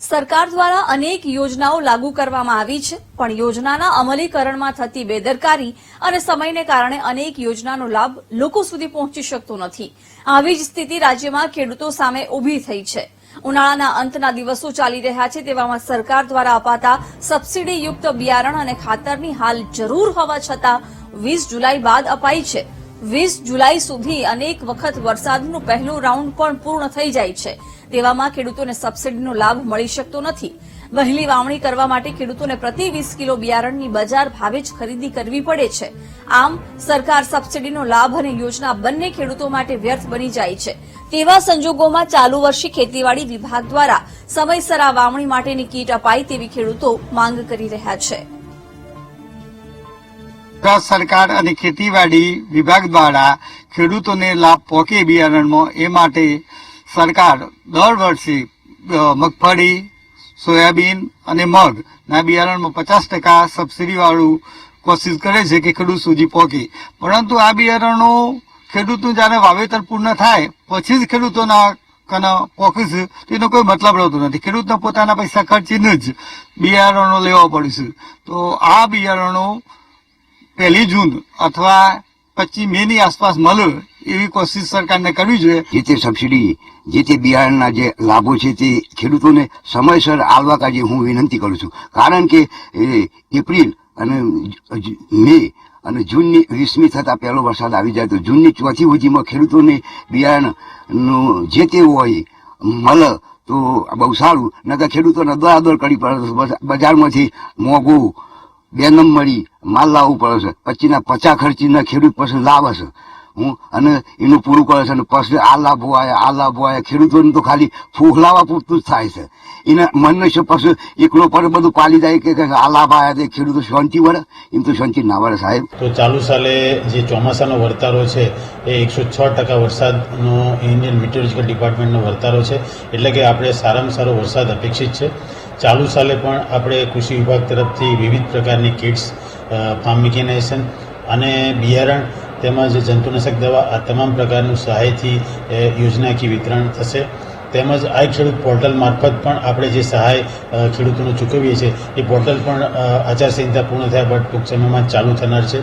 સરકાર દ્વારા અનેક યોજનાઓ લાગુ કરવામાં આવી છે, પણ યોજનાના અમલીકરણમાં થતી બેદરકારી અને સમયને કારણે અનેક યોજનાનો લાભ લોકો સુધી પહોંચી શકતો નથી. આવી જ સ્થિતિ રાજ્યમાં ખેડૂતો સામે ઊભી થઈ છે. ઉનાળાના અંતના દિવસો ચાલી રહ્યા છે તેવામાં સરકાર દ્વારા અપાતા સબસીડીયુક્ત બિયારણ અને ખાતરની હાલ જરૂર હોવા છતાં વીસ જુલાઈ બાદ અપાઈ છે. વીસ જુલાઈ સુધી અનેક વખત વરસાદનું પહેલું રાઉન્ડ પણ પૂર્ણ થઈ જાય છે. તેવામાં ખેડૂતોને સબસિડીનો લાભ મળી શકતો નથી. વહેલી વાવણી કરવા માટે ખેડૂતોને પ્રતિ વીસ કિલો બિયારણની બજાર ભાવે જ ખરીદી કરવી પડે છે. આમ, સરકાર સબસિડીનો લાભ અને યોજના બંને ખેડૂતો માટે વ્યર્થ બની જાય છે. તેવા સંજોગોમાં ચાલુ વર્ષે ખેતીવાડી વિભાગ દ્વારા સમયસર આ વાવણી માટેની કીટ અપાય તેવી ખેડૂતો માંગ કરી રહ્યા છે. ગુજરાત સરકાર અને ખેતીવાડી વિભાગ દ્વારા ખેડૂતોને લાભ પહોંચે બિયારણમાં એ માટે સરકાર દર વર્ષે મગફળી, સોયાબીન અને મગ ના બિયારણમાં પચાસ ટકા સબસિડીવાળું કોશિશ કરે છે કે ખેડૂત સુધી પહોંચે. પરંતુ આ બિયારણો ખેડૂતનું જ્યારે વાવેતર પૂર્ણ થાય, પછી જ ખેડૂતોના કને પહોંચે છે તો કોઈ મતલબ રહેતો નથી. ખેડૂતને પોતાના પૈસા ખર્ચીને જ બિયારણો લેવા પડે છે. તો આ બિયારણો પહેલી જૂન અથવા પચીસ મે ની આસપાસ મળે એવી કોશિશ સરકારને કરવી જોઈએ. જે તે સબસિડી જે તે બિયારણના જે લાભો છે તે ખેડૂતોને સમયસર આવવા કાજે હું વિનંતી કરું છું. કારણ કે એપ્રિલ અને મે અને જૂનની વીસમી થતાં પહેલો વરસાદ આવી જાય તો જૂનની ચોથી સુધીમાં ખેડૂતોને બિયારણનું જે તે હોય મળે તો બહુ સારું. નકર ખેડૂતોને દોડાદોડ કરી પડે બજારમાંથી મોંઘું બે મળી માલ લાવવું પડે છે. પછીના પચા ખર્ચીના ખેડૂત પછી લાવે છે. અને એનું પૂરું કરે છે અને પછી આ લાભો આવ્યા આ લાભો આવ્યા ખેડૂતોને તો ખાલી ફૂખ લાવવા પૂરતું જ થાય છે. એના મનને છે પછી એકલો પર બધું પાલી જાય કે આ લાભ આવ્યા તે ખેડૂતો શાંતિ વળે, એમ તો શાંતિ ના વળે સાહેબ. તો ચાલુ સાલે જે ચોમાસાનો વર્તારો છે, એ એકસો છ ટકા વરસાદનો ઇન્ડિયન મિટેરોલોજીકલ ડિપાર્ટમેન્ટનો વર્તારો છે. એટલે કે આપણે સારામાં સારો વરસાદ અપેક્ષિત છે. ચાલુ સાલે પણ આપણે કૃષિ વિભાગ તરફથી વિવિધ પ્રકારની કિટ્સ ફાર્મ મિકેનાઇઝેશન અને બિયારણ તેમજ જંતુનાશક દવા આ તમામ પ્રકારનું સહાયથી યોજનાકીય વિતરણ થશે. તેમજ આ ખેડૂત પોર્ટલ મારફત પણ આપણે જે સહાય ખેડૂતોનું ચૂકવીએ છીએ, એ પોર્ટલ પણ આચારસંહિતા પૂર્ણ થયા બાદ ટૂંક સમયમાં ચાલુ થનાર છે.